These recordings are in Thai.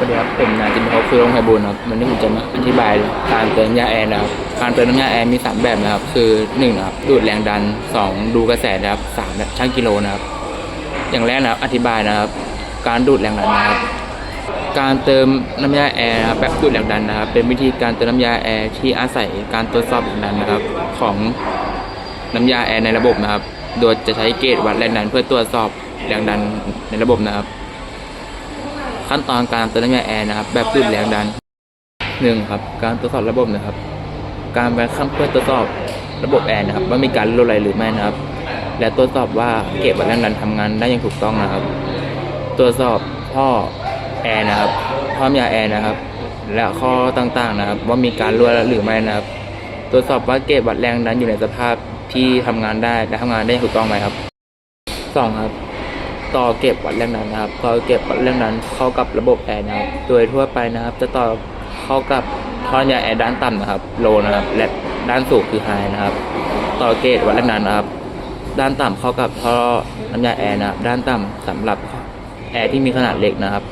วัสดีครับผมนายจินทภพคือโรงไพบูลครับวันนี้ผมจะมาอธิบายการเติมยาแอร์นะครับการเติมน้ำยาแอร์มีสามแบบนะครับ คือหนึ่งนะครับดูดแรงดันสองดูกระแสนะครับสามแบบชั่งกิโลนะครับ อย่างแรกนะครับอธิบายนะครับ การดูดแรงดันนะครับการเติมน้ำยาแอร์นะครับแบบดูดแรงดันนะครับ เป็นวิธีการเติมน้ำยาแอร์ที่อาศัยการตรวจสอบแรงดันนะครับ ของน้ำยาแอร์ในระบบนะครับ โดยจะใช้เกจวัดแรงดันเพื่อตรวจสอบแรงดันในระบบนะครับ ขั้นตอนการเติมน้ำยาแอร์นะครับ แบบดูดแรงดันหนึ่งครับ การตรวจสอบระบบนะครับ การแบขั้นเพื่อตรวจสอบระบบแอร์นะครับ ว่ามีการรั่วไหลหรือไม่นะครับ และตรวจสอบว่าเก็บวัดแรงดันทำงานได้อย่างถูกต้องนะครับ ตรวจสอบท่อแอร์นะครับท่อน้ำยาแอร์นะครับ และข้อต่างๆนะครับ ว่ามีการรั่วหรือไม่นะครับ ตรวจสอบว่าเก็บวัดแรงดันอยู่ในสภาพที่ทำงานได้และทำงานได้อย่างถูกต้องไหมครับสองครับ ต่อเก็บวัดแรงดันนะครับต่อเก็บวัดแรงดันเข้ากับระบบแอร์นะครับ โดยทั่วไปนะครับ จะต่อเข้ากับท่อยาแอร์ด้านต่ำนะครับโลนะครับ และด้านสูงคือไฮนะครับ ต่อเกจวัดแรงดันนะครับ ด้านต่ำเข้ากับท่อน้ำยาแอร์นะครับด้านต่ำสำหรับแอร์ที่มีขนาดเล็กนะครับ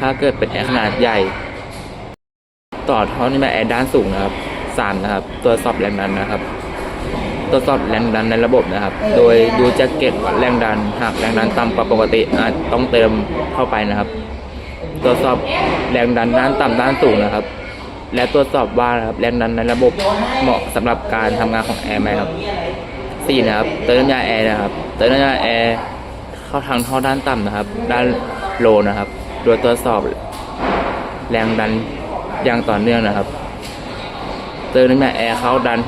ถ้าเกิดเป็นแอร์ขนาดใหญ่ ต่อท่อน้ำยาแอร์ด้านสูงนะครับสานะครับตรวสอบแรงดันนะครับ ตรวจสอบแรงดันในระบบนะครับ โดยดูจากเกจวัดแรงดัน หากแรงดันต่ำกว่าปกติอาจต้องเติมเข้าไปนะครับ ตรวจสอบแรงดันด้านต่ำด้านสูงนะครับ และตรวจสอบว่านะครับแรงดันในระบบเหมาะสำหรับการทำงานของแอร์ไหมครับสี่นะครับเติมน้ำยาแอร์นะครับเติมน้ำยาแอร์เข้าทางท่อด้านต่ำนะครับ ด้านโลนะครับ โดยตรวจสอบแรงดันอย่างต่อเนื่องนะครับ เติมน้ำยาแอร์เข้าดัน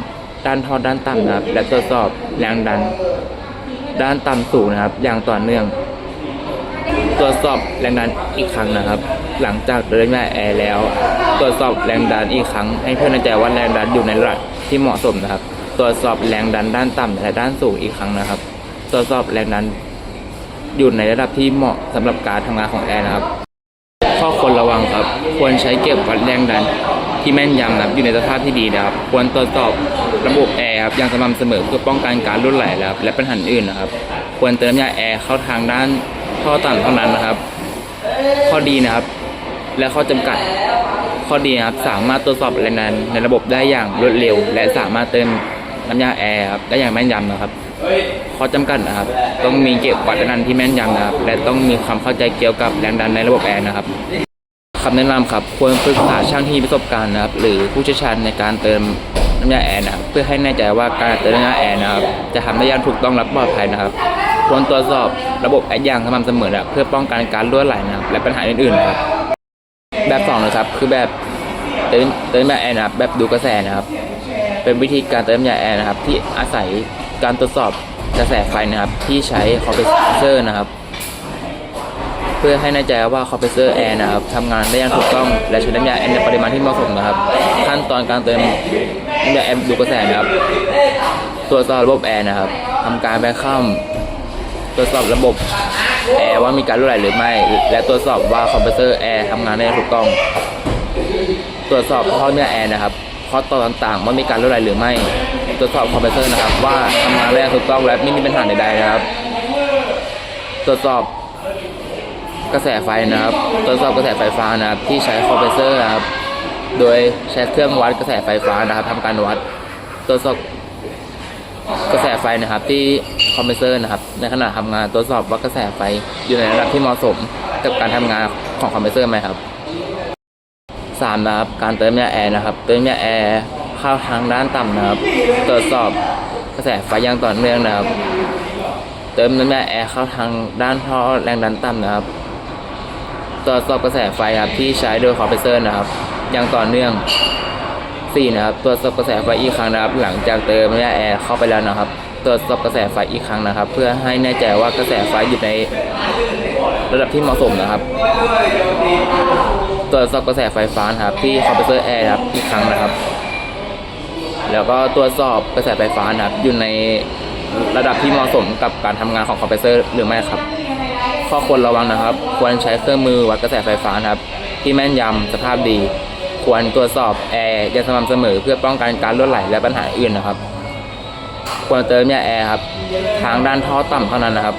ด้านท่อด้านต่ำนะครับ และตรวจสอบแรงดัน ด้านต่ำสูงนะครับ อย่างต่อเนื่อง ตรวจสอบแรงดันอีกครั้งนะครับ หลังจากเดินแม่แอร์แล้ว ตรวจสอบแรงดันอีกครั้ง ให้เพื่อนแน่ใจว่าแรงดันอยู่ในระดับที่เหมาะสมนะครับ ตรวจสอบแรงดันด้านต่ำและด้านสูงอีกครั้งนะครับ ตรวจสอบแรงดันอยู่ในระดับที่เหมาะสำหรับการทำงานของแอร์นะครับ ข้อควรระวังครับ ควรใช้เก็บวัดแรงดัน ที่แม่นยำนะครับอยู่ในสภาพที่ดีนะครับ ควรตรวจสอบระบบแอร์ครับอย่างสม่ำเสมอเพื่อป้องกันการรั่วไหลนะครับและปัญหาอื่นนะครับ ควรเติมน้ำยาแอร์เข้าทางด้านท่อต่ำเท่านั้นนะครับ ข้อดีนะครับ และข้อจำกัดข้อดีนะครับสามารถตรวจสอบแรงดันในระบบได้อย่างรวดเร็ว และสามารถเติมน้ำยาแอร์ครับได้อย่างแม่นยำนะครับข้อจำกัดนะครับ ต้องมีเก็บวัดแรงดันที่แม่นยำนะครับ และต้องมีความเข้าใจเกี่ยวกับแรงดันในระบบแอร์นะครับ คำแนะนำครับควรปรึกษาช่างที่มีประสบการณ์นะครับ หรือผู้เชี่ยวชาญในการเติมน้ำยาแอร์นะครับเพื่อให้แน่ใจว่าการเติมน้ำยาแอร์นะครับจะทำได้อย่างถูกต้องและปลอดภัยนะครับควรตรวจสอบระบบแอร์อย่างสม่ำเสมอนะเพื่อป้องกันการรั่วไหลนะครับและปัญหาอื่นๆครับแบบสองนะครับคือแบบเติมเติมน้ำยาแอร์นะครับแบบดูกระแสนะครับ เป็นวิธีการเติมน้ำยาแอร์นะครับ ที่อาศัยการตรวจสอบกระแสไฟนะครับ ที่ใช้คอมเพรสเซอร์นะครับ เพื่อให้แน่ใจว่าคอมเพรสเซอร์แอร์นะครับทำงานได้อย่างถูกต้องและใช้น้ำยาแอร์ในปริมาณที่เหมาะสมนะครับ ขั้นตอนการเติมน้ำยาแอร์ดูกระแสนะครับ ตรวจสอบระบบแอร์นะครับทำการแบคข้ามตรวจสอบระบบแอร์ว่ามีการรั่วไหลหรือไม่ และตรวจสอบว่าคอมเพรสเซอร์แอร์ทำงานได้อย่างถูกต้อง ตรวจสอบท่อน้ำยาแอร์นะครับข้อต่อต่างๆว่ามีการรั่วไหลหรือไม่ ตรวจสอบคอมเพรสเซอร์นะครับ ว่าทำงานได้อย่างถูกต้องและไม่มีปัญหาใดๆนะครับ ตรวจสอบ กระแสไฟนะครับตรวจสอบกระแสไฟฟ้านะครับที่ใช้คอมเพรสเซอร์นะครับโดยใช้เครื่องวัดกระแสไฟฟ้านะครับทำการวัดตรวจสอบกระแสไฟนะครับ ที่คอมเพรสเซอร์นะครับ ในขณะทำงานตรวจสอบว่ากระแสไฟอยู่ในระดับที่เหมาะสมกับการทำงานของคอมเพรสเซอร์ไหมครับสามนะครับการเติมยาแอร์นะครับ เติมยาแอร์เข้าทางด้านต่ำนะครับตรวจสอบกระแสไฟอย่างต่อเนื่องนะครับ เติมน้ำยาแอร์เข้าทางด้านท่อแรงดันต่ำนะครับ ตรวจสอบกระแสไฟครับที่ใช้โดยคอมเพรสเซอร์นะครับอย่างต่อเนื่องสี่นะครับ ตรวจสอบกระแสไฟอีกครั้งนะครับ หลังจากเติมแอร์เข้าไปแล้วนะครับ ตรวจสอบกระแสไฟอีกครั้งนะครับ เพื่อให้แน่ใจว่ากระแสไฟอยู่ในระดับที่เหมาะสมนะครับ ตรวจสอบกระแสไฟฟ้านครับที่คอมเพรสเซอร์แอร์ครับอีกครั้งนะครับ แล้วก็ตรวจสอบกระแสไฟฟ้านะครับอยู่ในระดับที่เหมาะสมกับการทำงานของคอมเพรสเซอร์หรือไม่ครับ ข้อควรระวังนะครับ ควรใช้เครื่องมือวัดกระแสไฟฟ้านะครับ ที่แม่นยำสภาพดี ควรตรวจสอบแอร์อย่างสม่ำเสมอ เพื่อป้องกันการรั่วไหลและปัญหาอื่นนะครับ ควรเติมยาแอร์ครับ ทางด้านท่อต่ำเท่านั้นนะครับ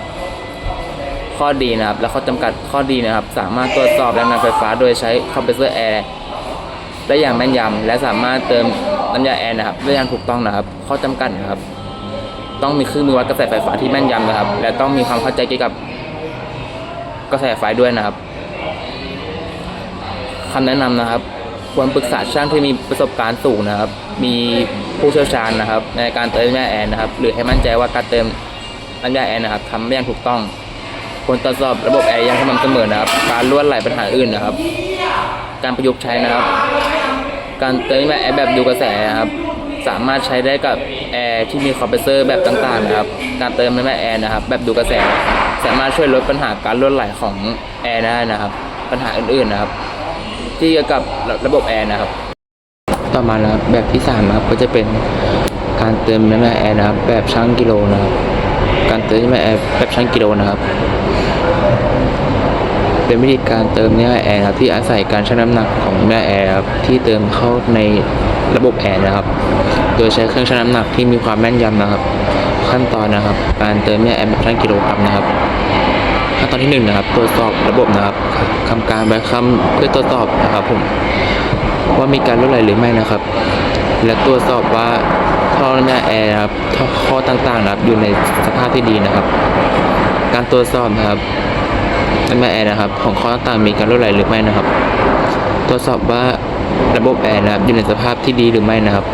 ข้อดีนะครับ และข้อจำกัดข้อดีนะครับ สามารถตรวจสอบแรงดันไฟฟ้า โดยใช้คอมเพรสเซอร์แอร์ได้อย่างแม่นยำและสามารถเติมน้ำยาแอร์นะครับได้อย่างถูกต้องนะครับ ข้อจำกัดนะครับ ต้องมีเครื่องมือวัดกระแสไฟฟ้าที่แม่นยำนะครับ และต้องมีความเข้าใจเกี่ยวกับ กระแสไฟด้วยนะครับคำแนะนำนะครับ ควรปรึกษาช่างที่มีประสบการณ์สูงนะครับ มีผู้เชี่ยวชาญนะครับ ในการเติมน้ำยาแอร์นะครับ หรือให้มั่นใจว่าการเติมน้ำยาแอร์นะครับทำได้อย่างถูกต้องควรตรวจสอบระบบแอร์อย่างสม่ำเสมอนะครับ การล้วนไหลปัญหาอื่นนะครับ การประยุกต์ใช้นะครับ การเติมน้ำยาแอร์แบบดูกระแสนะครับ สามารถใช้ได้กับแอร์ที่มีคอมเพรสเซอร์แบบต่างๆนะครับ การเติมน้ำยาแอร์นะครับ แบบดูกระแส สามารถช่วยลดปัญหาการล้วนไหลของแอร์ได้นะครับ ปัญหาอื่นๆนะครับ ที่เกี่ยวกับระบบแอร์นะครับ ต่อมานะครับแบบที่สามนะครับก็จะเป็นการเติมน้ำยาแอร์นะครับ แบบชั่งกิโลนะครับ การเติมน้ำแอร์แบบชั่งกิโลนะครับเป็นวิธีการเติมน้ำยาแอร์นะครับที่อาศัยการชั่งน้ำหนักของน้ำยาแอร์ครับที่เติมเข้าในระบบแอร์นะครับ โดยใช้เครื่องชั่งน้ำหนักที่มีความแม่นยำนะครับ ขั้นตอนนะครับ การเติมเน้ำยแอร์แบบชั่งกิโลกรัมนะครับ ขั้นตอนที่หนึ่งนะครับตรวจสอบระบบนะครับทำการแบคคัมเพื่อตรวจสอบนะครับผมว่ามีการรั่วไหลหรือไม่นะครับ และตรวจสอบว่าท่อน้ำยาแอร์นะครับท่อข้อต่างๆนะครับอยู่ในสภาพที่ดีนะครับ การตรวจสอบนะครับน้ำยาแอร์นะครับ ของข้อต่างๆมีการรั่วไหลหรือไม่นะครับ ตรวจสอบว่าระบบแอร์นะครับอยู่ในสภาพที่ดีหรือไม่นะครับ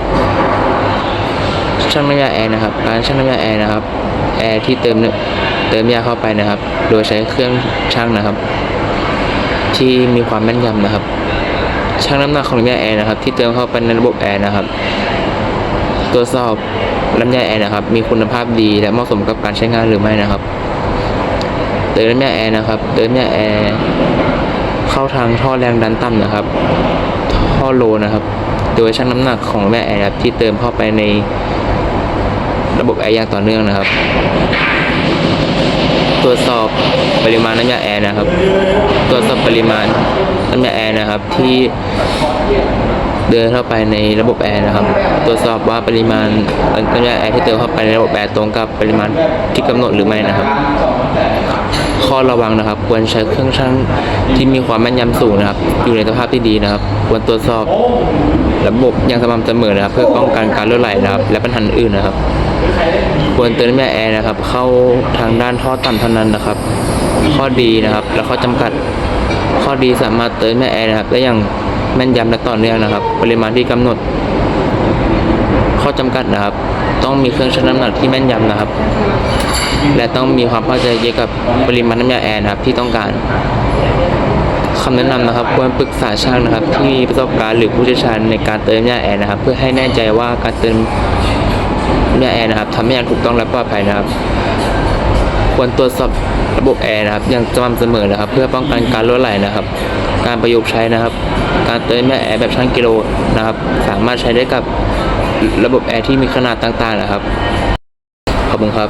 ช่างน้ำยาแอร์นะครับการช่างน้ำยาแอร์นะครับแอร์ที่เติมเติมยาเข้าไปนะครับ โดยใช้เครื่องช่างนะครับ ที่มีความแม่นยำนะครับชั่งน้ำหนักของน้ำยาแอร์นะครับ ที่เติมเข้าไปในระบบแอร์นะครับตรวจสอบน้ำยาแอร์นะครับ มีคุณภาพดีและเหมาะสมกับการใช้งานหรือไม่นะครับเติมน้ำยาแอร์นะครับเติมน้ำยาแอร์เข้าทางท่อแรงดันต่ำนะครับ ท่อโลนะครับ โดยชั่งน้ำหนักของน้ำยาแอร์ที่เติมเข้าไปใน ระบบแอร์อย่างต่อเนื่องนะครับ ตรวจสอบปริมาณน้ำยาแอร์นะครับ ตรวจสอบปริมาณน้ำยาแอร์นะครับที่เดินเข้าไปในระบบแอร์นะครับ ตรวจสอบว่าปริมาณน้ำยาแอร์ที่เติมเข้าไปในระบบแอร์ตรงกับปริมาณที่กำหนดหรือไม่นะครับ ข้อระวังนะครับ ควรใช้เครื่องชั่งที่มีความแม่นยำสูงนะครับ อยู่ในสภาพที่ดีนะครับ ควรตรวจสอบระบบอย่างสม่ำเสมอนะครับ เพื่อป้องกันการรั่วไหลนะครับ และปัญหาอื่นนะครับ ควรเติมน้ำยาแอร์นะครับ เข้าทางด้านท่อต่ำเท่านั้นนะครับ ข้อดีนะครับ และข้อจำกัดข้อดีสามารถเติมน้ำยาแอร์นะครับได้อย่างแม่นยำและต่อเนื่องนะครับ ปริมาณที่กำหนด ข้อจำกัดนะครับ ต้องมีเครื่องชั่งน้ำหนักที่แม่นยำนะครับ และต้องมีความเข้าใจเกี่ยวกับปริมาณน้ำยาแอร์นะครับที่ต้องการคำแนะนำนะครับควรปรึกษาช่างนะครับ ที่มีประสบการณ์หรือผู้เชี่ยวชาญในการเติมน้ำยาแอร์นะครับ เพื่อให้แน่ใจว่าการเติม น้ำยาแอร์นะครับทำให้อย่างถูกต้องและปลอดภัยนะครับ ควรตรวจสอบระบบแอร์นะครับอย่างสม่ำเสมอนะครับ เพื่อป้องกันการรั่วไหลนะครับ การประยุกต์ใช้นะครับ การเติมแม่แอร์แบบชั่งกิโลนะครับ สามารถใช้ได้กับระบบแอร์ที่มีขนาดต่างๆนะครับขอบคุณครับ